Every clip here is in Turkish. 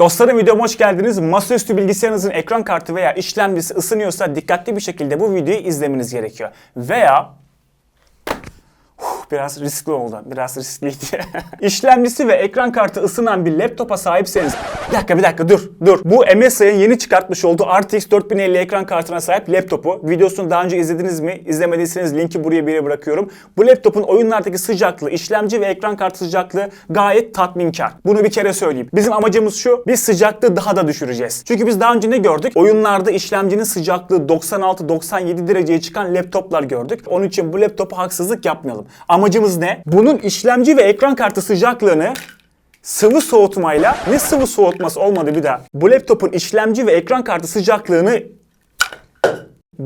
Dostlarım videoma hoş geldiniz. Masaüstü bilgisayarınızın ekran kartı veya işlemcisi ısınıyorsa dikkatli bir şekilde bu videoyu izlemeniz gerekiyor. Veya Biraz riskli oldu. Biraz riskliydi. İşlemcisi ve ekran kartı ısınan bir laptopa sahipseniz... Bir dakika bir dakika dur dur. Bu MSI'nin yeni çıkartmış olduğu RTX 4050 ekran kartına sahip laptopu. Videosunu daha önce izlediniz mi? İzlemediyseniz linki buraya bir yere bırakıyorum. Bu laptopun oyunlardaki sıcaklığı, işlemci ve ekran kartı sıcaklığı gayet tatminkar. Bunu bir kere söyleyeyim. Bizim amacımız şu. Biz sıcaklığı daha da düşüreceğiz. Çünkü biz daha önce ne gördük? Oyunlarda işlemcinin sıcaklığı 96-97 dereceye çıkan laptoplar gördük. Onun için bu laptopa haksızlık yapmayalım. Amacımız ne? Bunun işlemci ve ekran kartı sıcaklığını sıvı soğutmayla ne sıvı soğutması olmadı bir daha. Bu laptopun işlemci ve ekran kartı sıcaklığını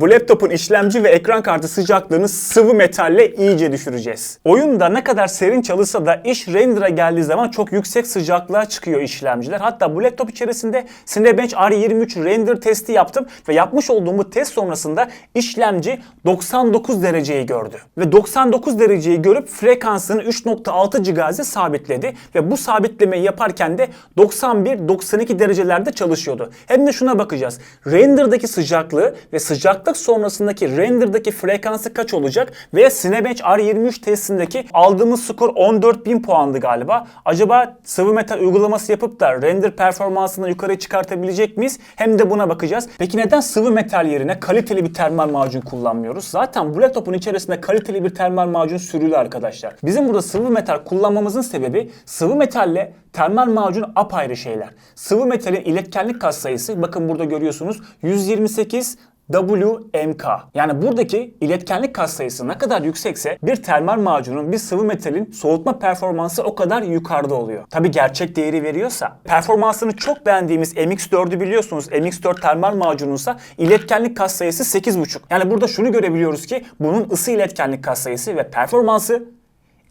bu laptopun işlemci ve ekran kartı sıcaklığını sıvı metalle iyice düşüreceğiz. Oyunda ne kadar serin çalışsa da iş render'a geldiği zaman çok yüksek sıcaklığa çıkıyor işlemciler. Hatta bu laptop içerisinde Cinebench R23 render testi yaptım ve yapmış olduğum bu test sonrasında işlemci 99 dereceyi gördü. Ve 99 dereceyi görüp frekansını 3.6 GHz'e sabitledi ve bu sabitlemeyi yaparken de 91-92 derecelerde çalışıyordu. Hem de şuna bakacağız. Render'daki sıcaklığı ve sıcaklık sonrasındaki render'daki frekansı kaç olacak? Ve Cinebench R23 testindeki aldığımız skor 14.000 puandı galiba. Acaba sıvı metal uygulaması yapıp da render performansını yukarı çıkartabilecek miyiz? Hem de buna bakacağız. Peki neden sıvı metal yerine kaliteli bir termal macun kullanmıyoruz? Zaten bu laptopun içerisinde kaliteli bir termal macun sürülü arkadaşlar. Bizim burada sıvı metal kullanmamızın sebebi sıvı metalle termal macun apayrı şeyler. Sıvı metalin iletkenlik katsayısı bakın burada görüyorsunuz 128 WMK. Yani buradaki iletkenlik katsayısı ne kadar yüksekse bir termal macunun bir sıvı metalin soğutma performansı o kadar yukarıda oluyor. Tabi gerçek değeri veriyorsa. Performansını çok beğendiğimiz MX4'ü biliyorsunuz. MX4 termal macununsa iletkenlik katsayısı 8.5. Yani burada şunu görebiliyoruz ki bunun ısı iletkenlik katsayısı ve performansı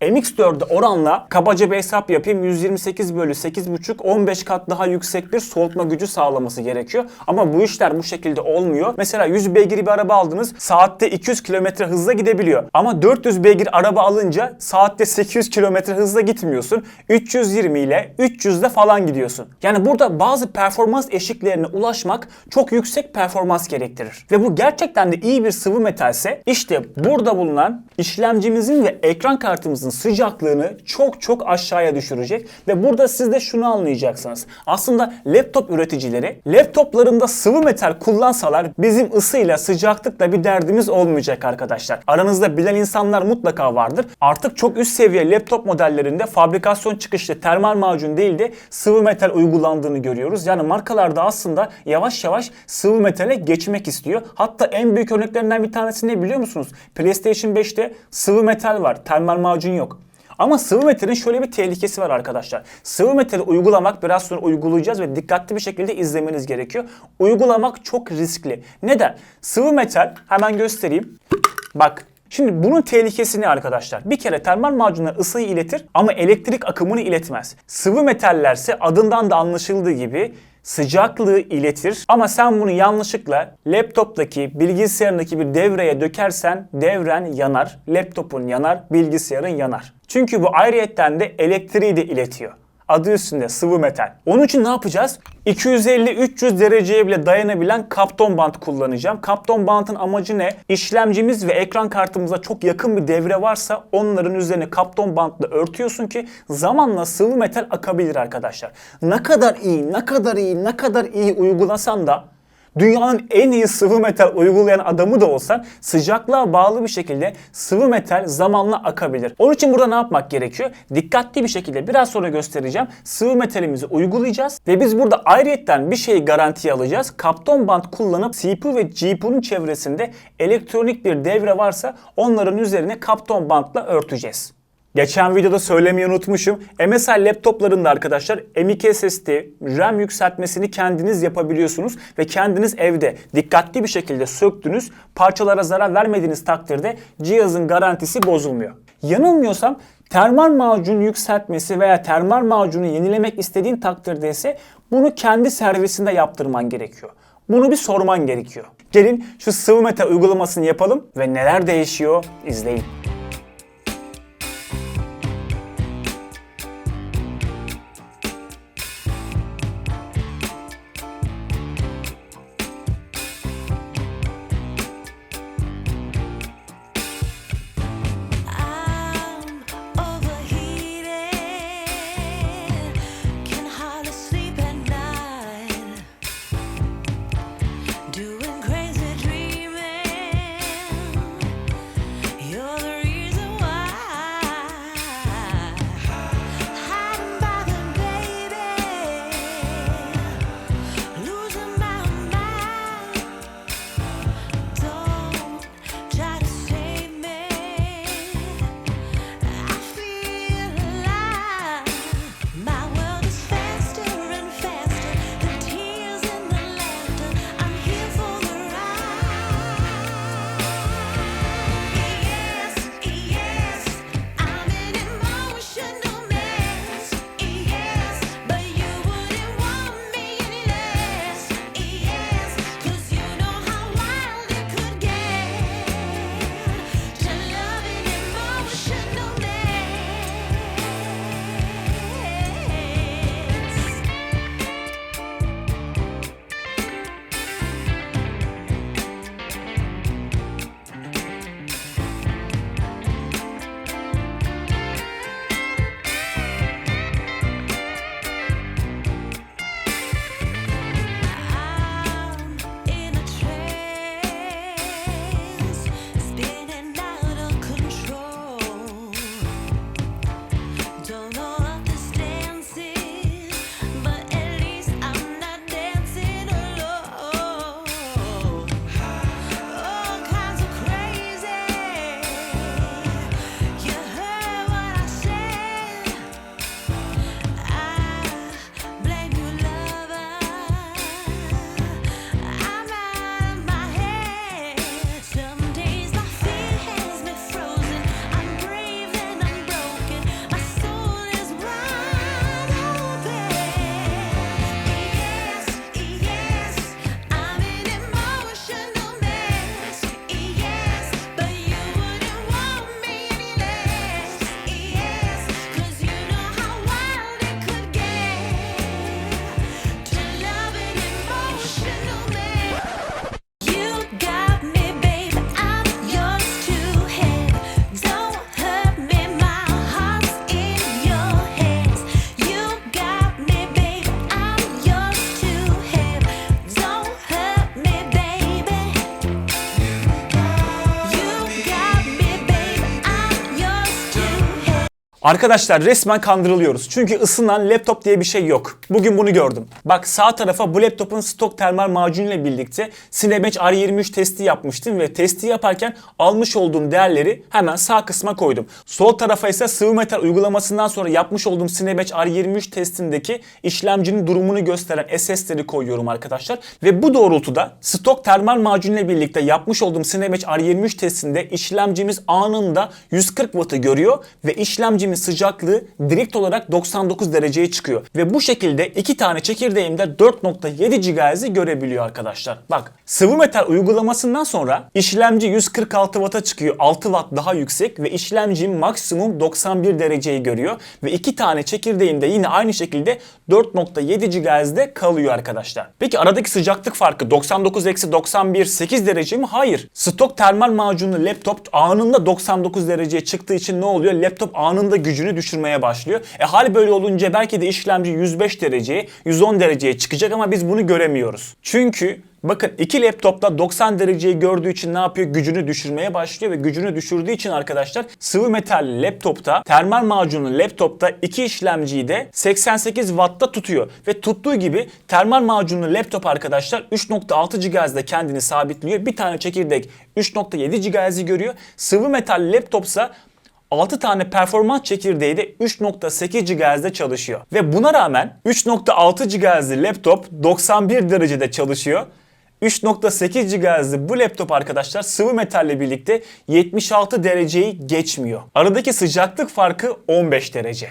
MX4'e oranla kabaca bir hesap yapayım 128 bölü 8.5 15 kat daha yüksek bir soğutma gücü sağlaması gerekiyor. Ama bu işler bu şekilde olmuyor. Mesela 100 beygir bir araba aldınız saatte 200 km hızla gidebiliyor. Ama 400 beygir araba alınca saatte 800 km hızla gitmiyorsun. 320 ile 300 ile falan gidiyorsun. Yani burada bazı performans eşiklerine ulaşmak çok yüksek performans gerektirir. Ve bu gerçekten de iyi bir sıvı metalse işte burada bulunan işlemcimizin ve ekran kartımızın sıcaklığını çok çok aşağıya düşürecek ve burada siz de şunu anlayacaksınız. Aslında laptop üreticileri laptoplarında sıvı metal kullansalar bizim ısıyla sıcaklıkla bir derdimiz olmayacak arkadaşlar. Aranızda bilen insanlar mutlaka vardır. Artık çok üst seviye laptop modellerinde fabrikasyon çıkışlı termal macun değil de sıvı metal uygulandığını görüyoruz. Yani markalarda aslında yavaş yavaş sıvı metale geçmek istiyor. Hatta en büyük örneklerinden bir tanesi ne biliyor musunuz? PlayStation 5'te sıvı metal var, termal macun yok. Ama sıvı metalin şöyle bir tehlikesi var arkadaşlar. Sıvı metali uygulamak biraz sonra uygulayacağız ve dikkatli bir şekilde izlemeniz gerekiyor. Uygulamak çok riskli. Neden? Sıvı metal hemen göstereyim. Bak Şimdi bunun tehlikesi ne arkadaşlar? Bir kere termal macunlar ısıyı iletir ama elektrik akımını iletmez. Sıvı metallerse adından da anlaşıldığı gibi sıcaklığı iletir ama sen bunu yanlışlıkla laptoptaki bilgisayarındaki bir devreye dökersen devren yanar, laptopun yanar, bilgisayarın yanar. Çünkü bu ayrıyetten de elektriği de iletiyor. Adı üstünde sıvı metal. Onun için ne yapacağız? 250-300 dereceye bile dayanabilen kapton bant kullanacağım. Kapton bantın amacı ne? İşlemcimiz ve ekran kartımıza çok yakın bir devre varsa onların üzerine kapton bantla örtüyorsun ki zamanla sıvı metal akabilir arkadaşlar. Ne kadar iyi, ne kadar iyi, ne kadar iyi uygulasan da dünyanın en iyi sıvı metal uygulayan adamı da olsan sıcaklığa bağlı bir şekilde sıvı metal zamanla akabilir. Onun için burada ne yapmak gerekiyor? Dikkatli bir şekilde biraz sonra göstereceğim. Sıvı metalimizi uygulayacağız ve biz burada ayrıyetten bir şeyi garantiye alacağız. Kapton bant kullanıp CPU ve GPU'nun çevresinde elektronik bir devre varsa onların üzerine kapton bantla örteceğiz. Geçen videoda söylemeyi unutmuşum. MSI laptoplarında arkadaşlar M.2 SSD, RAM yükseltmesini kendiniz yapabiliyorsunuz ve kendiniz evde dikkatli bir şekilde söktünüz, parçalara zarar vermediğiniz takdirde cihazın garantisi bozulmuyor. Yanılmıyorsam termal macun yükseltmesi veya termal macunu yenilemek istediğin takdirde ise bunu kendi servisinde yaptırman gerekiyor. Bunu bir sorman gerekiyor. Gelin şu sıvı metal uygulamasını yapalım ve neler değişiyor izleyin. Arkadaşlar resmen kandırılıyoruz. Çünkü ısınan laptop diye bir şey yok. Bugün bunu gördüm. Bak sağ tarafa bu laptopun stok termal macunuyla birlikte Cinebench R23 testi yapmıştım ve testi yaparken almış olduğum değerleri hemen sağ kısma koydum. Sol tarafa ise sıvı metal uygulamasından sonra yapmış olduğum Cinebench R23 testindeki işlemcinin durumunu gösteren SS'leri koyuyorum arkadaşlar. Ve bu doğrultuda stok termal macunuyla birlikte yapmış olduğum Cinebench R23 testinde işlemcimiz anında 140 Watt'ı görüyor ve işlemcimin sıcaklığı direkt olarak 99 dereceye çıkıyor. Ve bu şekilde iki tane çekirdeğimde 4.7 GHz'i görebiliyor arkadaşlar. Bak sıvı metal uygulamasından sonra işlemci 146 Watt'a çıkıyor. 6 Watt daha yüksek ve işlemcim maksimum 91 dereceyi görüyor. Ve iki tane çekirdeğimde yine aynı şekilde 4.7 GHz'de kalıyor arkadaşlar. Peki aradaki sıcaklık farkı 99 eksi 91 8 derece mi? Hayır. Stok termal macunlu laptop anında 99 dereceye çıktığı için ne oluyor? Laptop anında gücünü düşürmeye başlıyor. E hal böyle olunca belki de işlemci 105 dereceye, 110 dereceye çıkacak ama biz bunu göremiyoruz. Çünkü Bakın iki laptopta 90 dereceyi gördüğü için ne yapıyor? Gücünü düşürmeye başlıyor ve gücünü düşürdüğü için arkadaşlar sıvı metal laptopta, termal macunlu laptopta iki işlemciyi de 88 Watt'ta tutuyor. Ve tuttuğu gibi termal macunlu laptop arkadaşlar 3.6 GHz'de kendini sabitliyor. Bir tane çekirdek 3.7 GHz'i görüyor. Sıvı metal laptopsa 6 tane performans çekirdeği de 3.8 GHz'de çalışıyor. Ve buna rağmen 3.6 GHz'li laptop 91 derecede çalışıyor. 3.8 GHz'li bu laptop arkadaşlar sıvı metalle birlikte 76 dereceyi geçmiyor. Aradaki sıcaklık farkı 15 derece.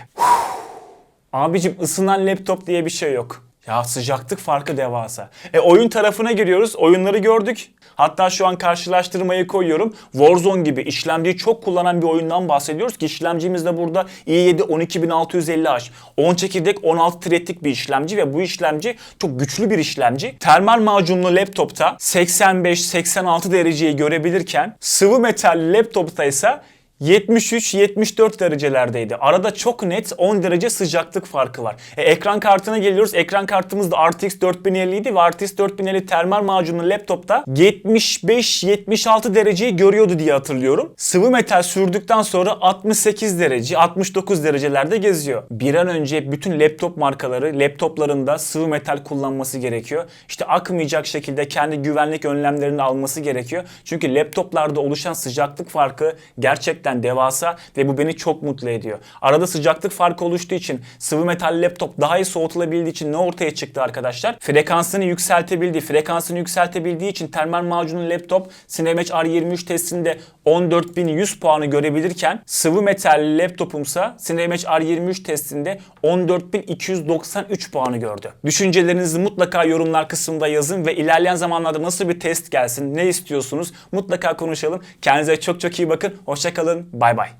Abicim ısınan laptop diye bir şey yok. Ya sıcaklık farkı devasa. E oyun tarafına giriyoruz. Oyunları gördük. Hatta şu an karşılaştırmayı koyuyorum. Warzone gibi işlemciyi çok kullanan bir oyundan bahsediyoruz ki işlemcimiz de burada i7 12650H. 10 çekirdek 16 threadlik bir işlemci ve bu işlemci çok güçlü bir işlemci. Termal macunlu laptopta 85-86 dereceyi görebilirken sıvı metal laptopta ise 73-74 derecelerdeydi. Arada çok net 10 derece sıcaklık farkı var. E, ekran kartına geliyoruz. Ekran kartımız da RTX 4050 idi ve RTX 4050 termal macunlu laptopta 75-76 dereceyi görüyordu diye hatırlıyorum. Sıvı metal sürdükten sonra 68 derece, 69 derecelerde geziyor. Bir an önce bütün laptop markaları laptoplarında sıvı metal kullanması gerekiyor. İşte akmayacak şekilde kendi güvenlik önlemlerini alması gerekiyor. Çünkü laptoplarda oluşan sıcaklık farkı gerçekten devasa ve bu beni çok mutlu ediyor. Arada sıcaklık farkı oluştuğu için sıvı metal laptop daha iyi soğutulabildiği için ne ortaya çıktı arkadaşlar? Frekansını yükseltebildiği, frekansını yükseltebildiği için termal macunun laptop Cinebench R23 testinde 14.100 puanı görebilirken sıvı metal laptopumsa Cinebench R23 testinde 14.293 puanı gördü. Düşüncelerinizi mutlaka yorumlar kısmında yazın ve ilerleyen zamanlarda nasıl bir test gelsin, ne istiyorsunuz mutlaka konuşalım. Kendinize çok çok iyi bakın. Hoşçakalın. Bay bay.